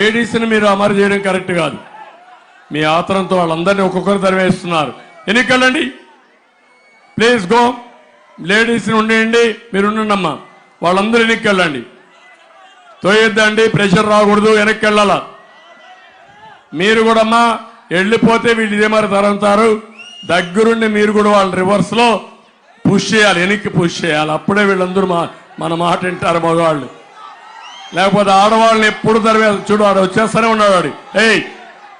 లేడీస్ని మీరు అమలు చేయడం కరెక్ట్ కాదు. మీ ఆతరంతో వాళ్ళందరినీ ఒక్కొక్కరు తరివేస్తున్నారు ఎన్నికలండి? Please go. లేడీస్ని ఉండేయండి మీరు ఉండండి అమ్మా వాళ్ళందరూ వెనక్కి వెళ్ళండి తోయొద్దండి ప్రెషర్ రాకూడదు వెనక్కి వెళ్ళాల మీరు కూడా అమ్మా వెళ్ళిపోతే వీళ్ళు ఇదే మరి తరంతారు దగ్గరుండి మీరు కూడా వాళ్ళ రివర్స్లో పుష్ చేయాలి వెనక్కి పుష్ చేయాలి. అప్పుడే వీళ్ళందరూ మా మన మాట వింటారు మగవాళ్ళు. లేకపోతే ఆడవాళ్ళని ఎప్పుడు తరివే చూడు వాడు వచ్చేస్తూనే ఉన్నాడు వాడు ఏయ్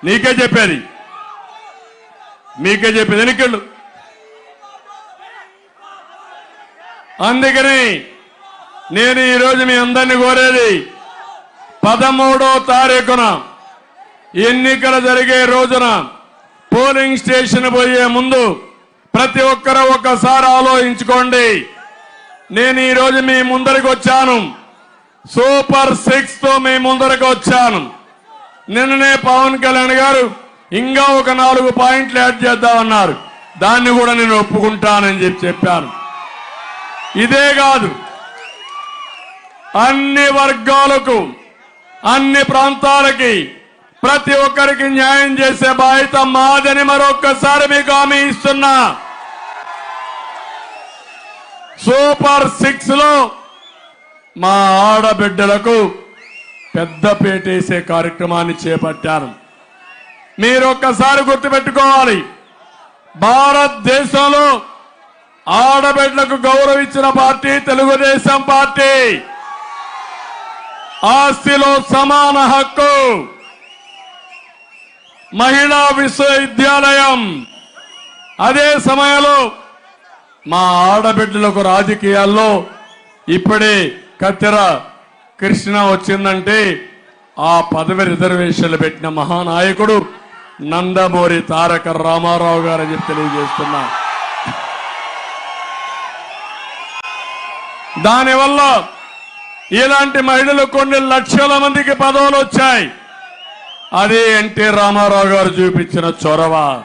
నీకే చెప్పేది. మీకే చెప్పేది. ఎన్నికెళ్ళు అందుకని నేను ఈరోజు మీ అందరిని కోరేది పదమూడో తారీఖున ఎన్నికలు జరిగే రోజున పోలింగ్ స్టేషన్ పోయే ముందు ప్రతి ఒక్కరూ ఒక్కసారి ఆలోచించుకోండి. నేను ఈరోజు మీ ముందరికి వచ్చాను. సూపర్ సిక్స్తో మీ ముందరకు వచ్చాను. నిన్ననే పవన్ కళ్యాణ్ గారు ఇంకా ఒక నాలుగు పాయింట్లు యాడ్ చేద్దామన్నారు. దాన్ని కూడా నేను ఒప్పుకుంటానని చెప్పి చెప్పాను. ఇదే కాదు. అన్ని వర్గాలకు అన్ని ప్రాంతాలకి ప్రతి ఒక్కరికి న్యాయం చేసే బాధ్యత మాదని మరొక్కసారి మీకు హామీ ఇస్తున్నా. సూపర్ సిక్స్లో మా ఆడబిడ్డలకు పెద్ద పేటేసే కార్యక్రమాన్ని చేపట్టారు. మీరు ఒక్కసారి గుర్తుపెట్టుకోవాలి భారతదేశంలో ఆడబిడ్డలకు గౌరవించిన పార్టీ తెలుగుదేశం పార్టీ. ఆస్తిలో సమాన హక్కు మహిళా విశ్వవిద్యాలయం. అదే సమయంలో మా ఆడబిడ్డలకు రాజకీయాల్లో ఇప్పుడే కత్తెర కృష్ణ వచ్చిందంటే ఆ పదవి రిజర్వేషన్లు పెట్టిన మహానాయకుడు నందమూరి తారక రామారావు గారు అని చెప్పి తెలియజేస్తున్నా. దానివల్ల ఇలాంటి మహిళలు కొన్ని లక్షల మందికి పదవులు వచ్చాయి. అదే ఎన్టీ రామారావు గారు చూపించిన చొరవ.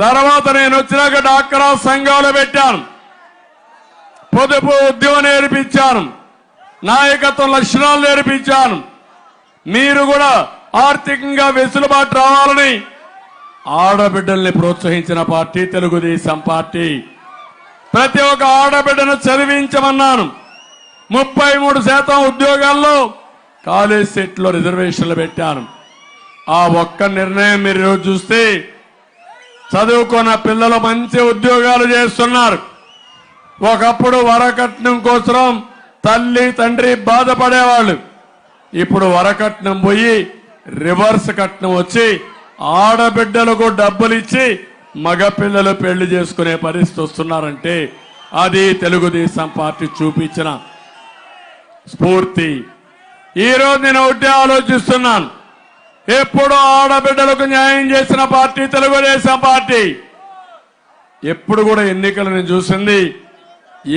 తర్వాత నేను వచ్చినాక డాక్రా సంఘాలు పెట్టాను. పొదుపు ఉద్యమం నేర్పించాను. నాయకత్వ లక్షణాలు నేర్పించాను. మీరు కూడా ఆర్థికంగా వెసులుబాటు రావాలని ఆడబిడ్డల్ని ప్రోత్సహించిన పార్టీ తెలుగుదేశం పార్టీ. ప్రతి ఒక్క ఆడబిడ్డను చదివించమన్నాను. ముప్పై మూడు శాతం ఉద్యోగాల్లో కాలేజ్ సెట్లో రిజర్వేషన్లు పెట్టాను. ఆ ఒక్క నిర్ణయం మీరు ఈరోజు చూస్తే చదువుకున్న పిల్లలు మంచి ఉద్యోగాలు చేస్తున్నారు. ఒకప్పుడు వరకట్నం కోసం తల్లి తండ్రి బాధపడేవాళ్ళు. ఇప్పుడు వరకట్నం పోయి రివర్స్ కట్నం వచ్చి ఆడబిడ్డలకు డబ్బులు ఇచ్చి మగపిల్లలు పెళ్ళి చేసుకునే పరిస్థితి వస్తున్నారంటే అది తెలుగుదేశం పార్టీ చూపించిన స్ఫూర్తి. ఈ రోజు నేను ఒకటే ఆలోచిస్తున్నాను. ఎప్పుడు ఆడబిడ్డలకు న్యాయం చేసిన పార్టీ తెలుగుదేశం పార్టీ. ఎప్పుడు కూడా ఎన్నికలు నేను చూసింది.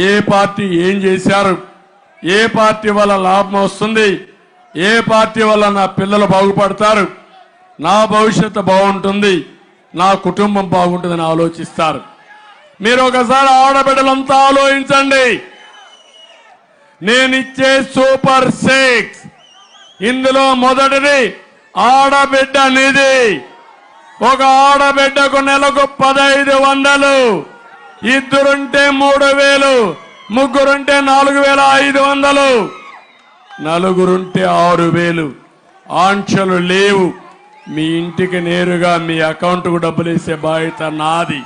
ఏ పార్టీ ఏం చేశారు? ఏ పార్టీ వల్ల లాభం వస్తుంది? ఏ పార్టీ వల్ల నా పిల్లలు బాగుపడతారు? నా భవిష్యత్తు బాగుంటుంది. నా కుటుంబం బాగుంటుందని ఆలోచిస్తారు. మీరు ఒకసారి ఆడబిడ్డలంతా ఆలోచించండి. నేనిచ్చే సూపర్ సిక్స్ ఇందులో మొదటిది ఆడబిడ్డ నిధి. ఒక ఆడబిడ్డకు నెలకు పదహైదు వందలు. ఇద్దరుంటే మూడు వేలు. ముగ్గురుంటే నాలుగు వేల ఐదు వందలు. నలుగురుంటే ఆరు వేలు ఆంక్షలు లేవు. మీ ఇంటికి నేరుగా మీ అకౌంట్కు డబ్బులు వేసే బాధ్యత నాది.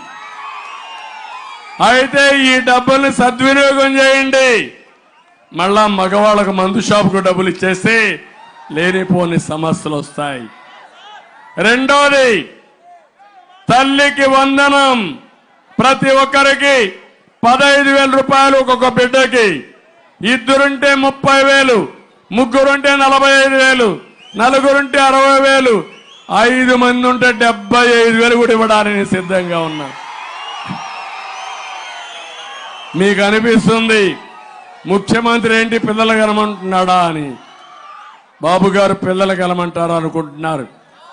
అయితే ఈ డబ్బుల్ని సద్వినియోగం చేయండి. మళ్ళా మగవాళ్ళకు మందు షాపుకు డబ్బులు ఇచ్చేస్తే లేనిపోని సమస్యలు వస్తాయి రెండోది తల్లికి వందనం. ప్రతి ఒక్కరికి పదహైదు వేల రూపాయలు ఒక్కొక్క బిడ్డకి. ఇద్దరుంటే ముప్పై వేలు ముగ్గురుంటే నలభై ఐదు వేలు నలుగురుంటే అరవై వేలు ఐదు మంది ఉంటే డెబ్బై ఐదు వేలు కూడా ఇవ్వడానికి సిద్ధంగా ఉన్నా. మీకు అనిపిస్తుంది ముఖ్యమంత్రి ఏంటి పిల్లలు కలమంటున్నాడా అని? బాబు గారు పిల్లలు కలమంటారా అనుకుంటున్నారు.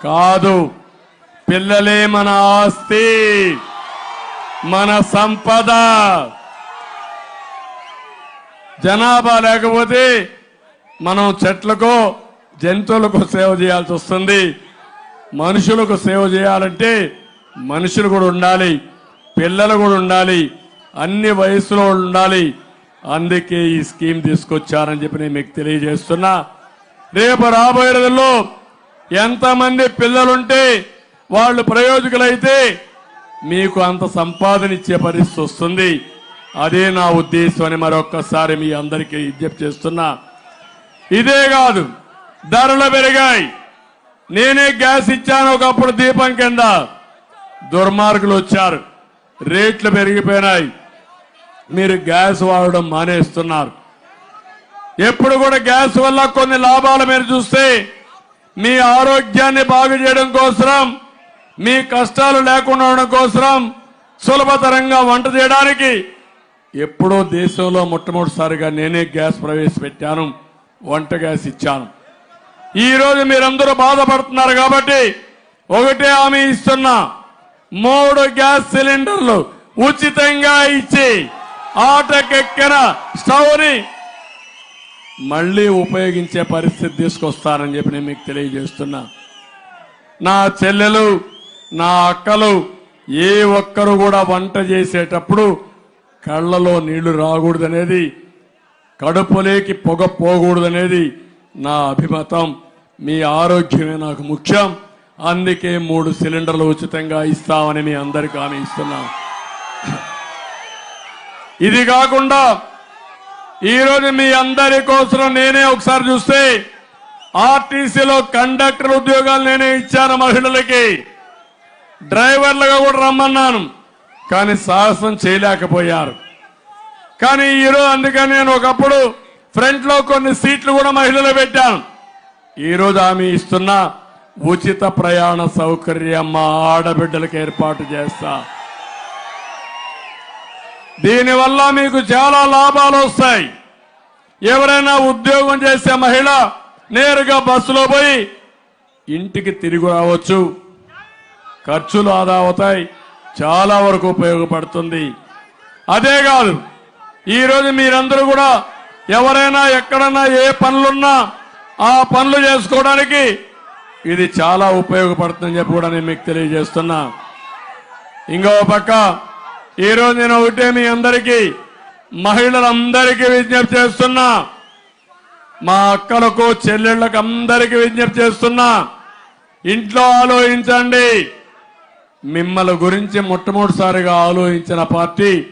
కాదు పిల్లలే మన ఆస్తి. మన సంపద. జనాభా లేకపోతే మనం చెట్లకు జంతువులకు సేవ చేయాల్సి వస్తుంది. మనుషులకు సేవ చేయాలంటే మనుషులు కూడా ఉండాలి పిల్లలు కూడా ఉండాలి అన్ని వయసులో ఉండాలి. అందుకే ఈ స్కీమ్ తీసుకొచ్చారని చెప్పి నేను మీకు తెలియజేస్తున్నా. రేపు రాబోయే రోజుల్లో ఎంతమంది పిల్లలుంటే వాళ్ళు ప్రయోజకులైతే మీకు అంత సంపాదన ఇచ్చే పరిస్థితి వస్తుంది. అదే నా ఉద్దేశం అని మరొక్కసారి మీ అందరికీ విజ్ఞప్తి చేస్తున్నా. ఇదే కాదు ధరలు పెరిగాయి. నేనే గ్యాస్ ఇచ్చాను ఒకప్పుడు దీపం కింద. దుర్మార్గులు వచ్చారు. రేట్లు పెరిగిపోయినాయి. మీరు గ్యాస్ వాడడం మానేస్తున్నారు. ఎప్పుడు కూడా గ్యాస్ వల్ల కొన్ని లాభాలు మీరు చూస్తే మీ ఆరోగ్యాన్ని బాగు చేయడం కోసం మీ కష్టాలు లేకుండా ఉండడం కోసం సులభతరంగా వంట చేయడానికి. ఎప్పుడో దేశంలో మొట్టమొదటిసారిగా నేనే గ్యాస్ ప్రవేశపెట్టాను వంట గ్యాస్ ఇచ్చాను. ఈరోజు మీరందరూ బాధపడుతున్నారు కాబట్టి ఒకటే హామీ ఇస్తున్నా మూడు గ్యాస్ సిలిండర్లు ఉచితంగా ఇచ్చి ఆటకెక్కిన స్టవ్ని మళ్ళీ ఉపయోగించే పరిస్థితి తీసుకొస్తానని చెప్పి నేను మీకు తెలియజేస్తున్నా. నా చెల్లెలు నా అక్కలు ఏ ఒక్కరు కూడా వంట చేసేటప్పుడు కళ్ళలో నీళ్ళు రాకూడదనేది కడుపులోకి పొగ పోకూడదనేది నా అభిమతం. మీ ఆరోగ్యమే నాకు ముఖ్యం. అందుకే మూడు సిలిండర్లు ఉచితంగా ఇస్తామని మీ అందరికీ హామీ ఇస్తున్నాం ఇది కాకుండా ఈరోజు మీ అందరి కోసం నేనే ఒకసారి చూస్తే ఆర్టీసీలో కండక్టర్ ఉద్యోగాలు నేనే ఇచ్చాను మహిళలకి. డ్రైవర్లుగా కూడా రమ్మన్నాను. కానీ సాహసం చేయలేకపోయారు. కానీ ఈరోజు అందుకని నేను ఒకప్పుడు ఫ్రంట్లో కొన్ని సీట్లు కూడా మహిళలు పెట్టాను. ఈరోజు ఆమె ఇస్తున్న ఉచిత ప్రయాణ సౌకర్యం మా ఆడబిడ్డలకు ఏర్పాటు చేస్తా. దీనివల్ల మీకు చాలా లాభాలు వస్తాయి. ఎవరైనా ఉద్యోగం చేసే మహిళ నేరుగా బస్సులో పోయి ఇంటికి తిరిగి రావచ్చు. ఖర్చులు ఆదా అవుతాయి. చాలా వరకు ఉపయోగపడుతుంది. అదే కాదు ఈరోజు మీరందరూ కూడా ఎవరైనా ఎక్కడన్నా ఏ పనులున్నా ఆ పనులు చేసుకోవడానికి ఇది చాలా ఉపయోగపడుతుందని చెప్పి కూడా నేను మీకు తెలియజేస్తున్నా. ఇంకో పక్క ఈరోజు నేను ఒకటే మీ అందరికీ మహిళలందరికీ విజ్ఞప్తి చేస్తున్నా. మా అక్కలకు చెల్లెళ్ళకు అందరికీ విజ్ఞప్తి చేస్తున్నా. ఇంట్లో ఆలోచించండి. మిమ్మల్ని గురించి మొట్టమొదటిసారిగా ఆలోచించిన పార్టీ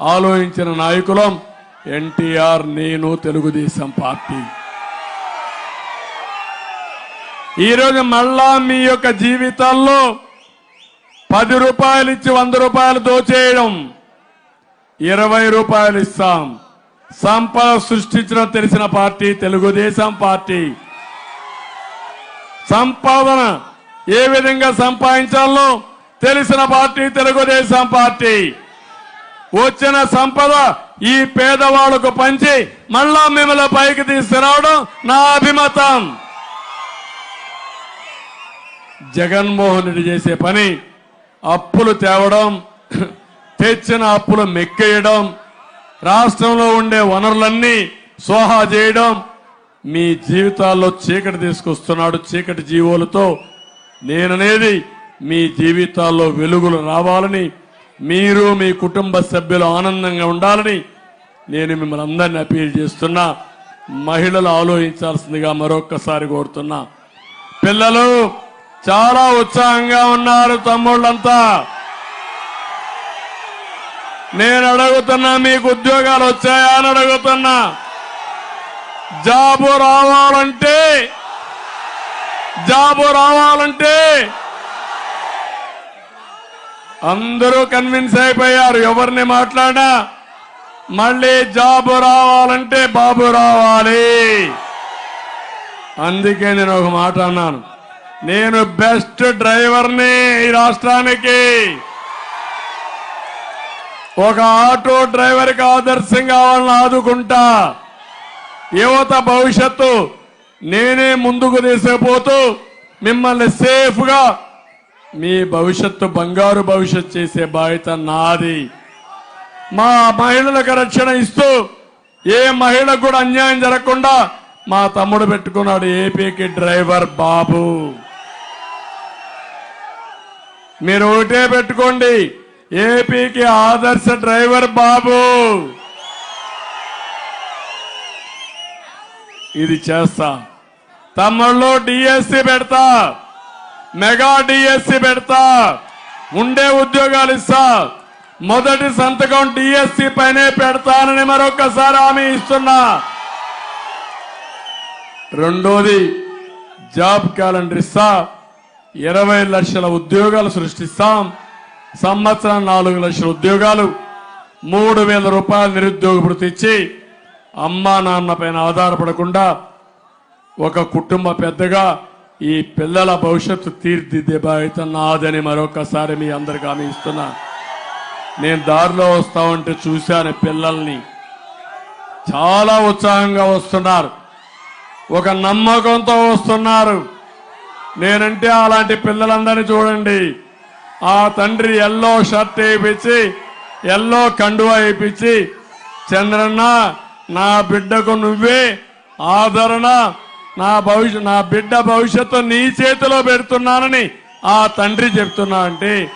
ఆలోచించిన నాయకులం ఎన్టీఆర్ నేను తెలుగుదేశం పార్టీ. ఈరోజు మళ్ళా మీ యొక్క జీవితాల్లో పది రూపాయలు ఇచ్చి వంద రూపాయలు దోచేయడం ఇరవై రూపాయలు ఇస్తాం. సంపద సృష్టించడం తెలిసిన పార్టీ తెలుగుదేశం పార్టీ. సంపాదన ఏ విధంగా సంపాదించాలో తెలిసిన పార్టీ తెలుగుదేశం పార్టీ. వచ్చిన సంపద ఈ పేదవాళ్ళకు పంచి మళ్ళా మిమ్మల్ని పైకి తీసుకురావడం నా అభిమతం. జగన్మోహన్ రెడ్డి చేసే పని అప్పులు తేవడం తెచ్చిన అప్పులు మెక్కేయడం రాష్ట్రంలో ఉండే వనరులన్నీ సోహా చేయడం. మీ జీవితాల్లో చీకటి తీసుకొస్తున్నాడు చీకటి జీవోలతో. నేననేది మీ జీవితాల్లో వెలుగులు రావాలని మీరు మీ కుటుంబ సభ్యులు ఆనందంగా ఉండాలని నేను మిమ్మల్ని అందరినీ అపీల్ చేస్తున్నా. మహిళలు ఆలోచించాల్సిందిగా మరొక్కసారి కోరుతున్నా. పిల్లలు చాలా ఉత్సాహంగా ఉన్నారు తమ్ముళ్ళంతా. నేను అడుగుతున్నా మీకు ఉద్యోగాలు వచ్చాయా అని అడుగుతున్నా. జాబు రావాలంటే జాబు రావాలంటే అందరూ కన్విన్స్ అయిపోయారు. ఎవరిని మాట్లాడా మళ్ళీ జాబు రావాలంటే బాబు రావాలి. అందుకే నేను ఒక మాట అన్నాను. నేను బెస్ట్ డ్రైవర్ని ఈ రాష్ట్రానికి. ఒక ఆటో డ్రైవర్కి ఆదర్శంగా వాళ్ళని ఆదుకుంటా. యువత భవిష్యత్తు నేనే ముందుకు తీసుకుపోతూ మిమ్మల్ని సేఫ్గా మీ భవిష్యత్తు బంగారు భవిష్యత్ చేసే బాధ్యత నాది. మా మహిళలకు రక్షణ ఇస్తూ ఏ మహిళకు కూడా అన్యాయం జరగకుండా మా తమ్ముడు పెట్టుకున్నాడు ఏపీకి డ్రైవర్ బాబు. మీరు ఒకటే పెట్టుకోండి ఏపీకి ఆదర్శ డ్రైవర్ బాబు. ఇది చేస్తా. తమ్ముళ్ళు డిఎస్సి పెడతా. మెగా డిఎస్సి పెడతా. ఉండే ఉద్యోగాలు ఇస్తా. మొదటి సంతకం డిఎస్సి పైనే పెడతానని మరొకసారి హామీ ఇస్తున్నా. రెండోది జాబ్ క్యాలెండర్ ఇస్తా. ఇరవై లక్షల ఉద్యోగాలు సృష్టిస్తాం. సంవత్సరం నాలుగు లక్షల ఉద్యోగాలు. మూడు వేల రూపాయల నిరుద్యోగ భృతి ఇచ్చి అమ్మా నాన్న పైన ఆధారపడకుండా ఒక కుటుంబ పెద్దగా ఈ పిల్లల భవిష్యత్తు తీర్చిదిద్దే బాధ్యత నాదని మరొకసారి మీ అందరికి హామీ ఇస్తున్నా. నేను దారిలో వస్తా ఉంటే చూశాను పిల్లల్ని. చాలా ఉత్సాహంగా వస్తున్నారు. ఒక నమ్మకంతో వస్తున్నారు. నేనంటే అలాంటి పిల్లలందరినీ చూడండి. ఆ తండ్రి ఎల్లో షర్ట్ వేయించి ఎల్లో కండువా వేయించి చంద్రన్న నా బిడ్డకు నువ్వే ఆదరణ నా భవిష్యత్ నా బిడ్డ భవిష్యత్తు నీ చేతిలో పెడుతున్నానని ఆ తండ్రి చెప్తున్నా అంటే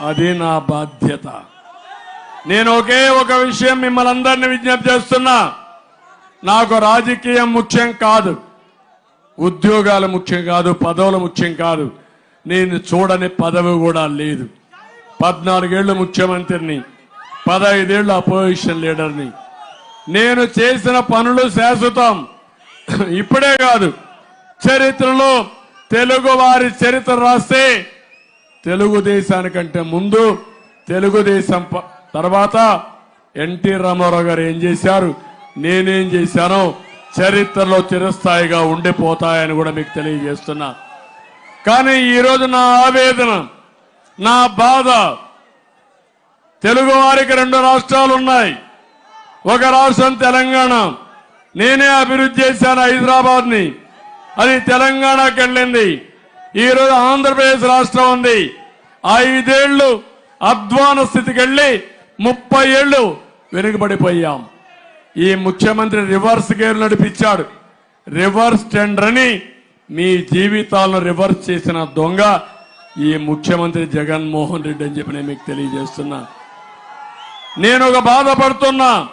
అది నా బాధ్యత. నేను ఒకే ఒక విషయం మిమ్మల్ని అందరినీ విజ్ఞప్తి చేస్తున్నా. నాకు రాజకీయం ముఖ్యం కాదు. ఉద్యోగాలు ముఖ్యం కాదు. పదవులు ముఖ్యం కాదు. నేను చూడని పదవి కూడా లేదు. పద్నాలుగేళ్ళు ముఖ్యమంత్రిని. పదహైదేళ్ళు అపోజిషన్ లీడర్ని. నేను చేసిన పనులు శాశ్వతం. ఇప్పుడే కాదు. చరిత్రలో తెలుగు వారి చరిత్ర రాస్తే తెలుగుదేశానికంటే ముందు తెలుగుదేశం ప- తర్వాత ఎన్టీ రామారావు గారు ఏం చేశారు? నేనేం చేశానో చరిత్రలో చిరస్థాయిగా ఉండిపోతాయని కూడా మీకు తెలియజేస్తున్నా. కానీ ఈరోజు నా ఆవేదన నా బాధ తెలుగు వారికి రెండు రాష్ట్రాలు ఉన్నాయి ఒక రాష్ట్రం తెలంగాణ నేనే అభివృద్ధి చేశాను హైదరాబాద్ని అది తెలంగాణకు వెళ్ళింది. ఈరోజు ఆంధ్రప్రదేశ్ రాష్ట్రం ఉంది. ఐదేళ్ళు అధ్వాన స్థితికి వెళ్ళి ముప్పై ఏళ్ళు వెనుకబడిపోయాం. ఈ ముఖ్యమంత్రి రివర్స్ గేర్ నడిపించాడు. రివర్స్ టెండర్ అని మీ జీవితాలను రివర్స్ చేసిన దొంగ ఈ ముఖ్యమంత్రి జగన్మోహన్ రెడ్డి అని చెప్పి నేను మీకు తెలియజేస్తున్నా. నేను ఒక బాధపడుతున్నా.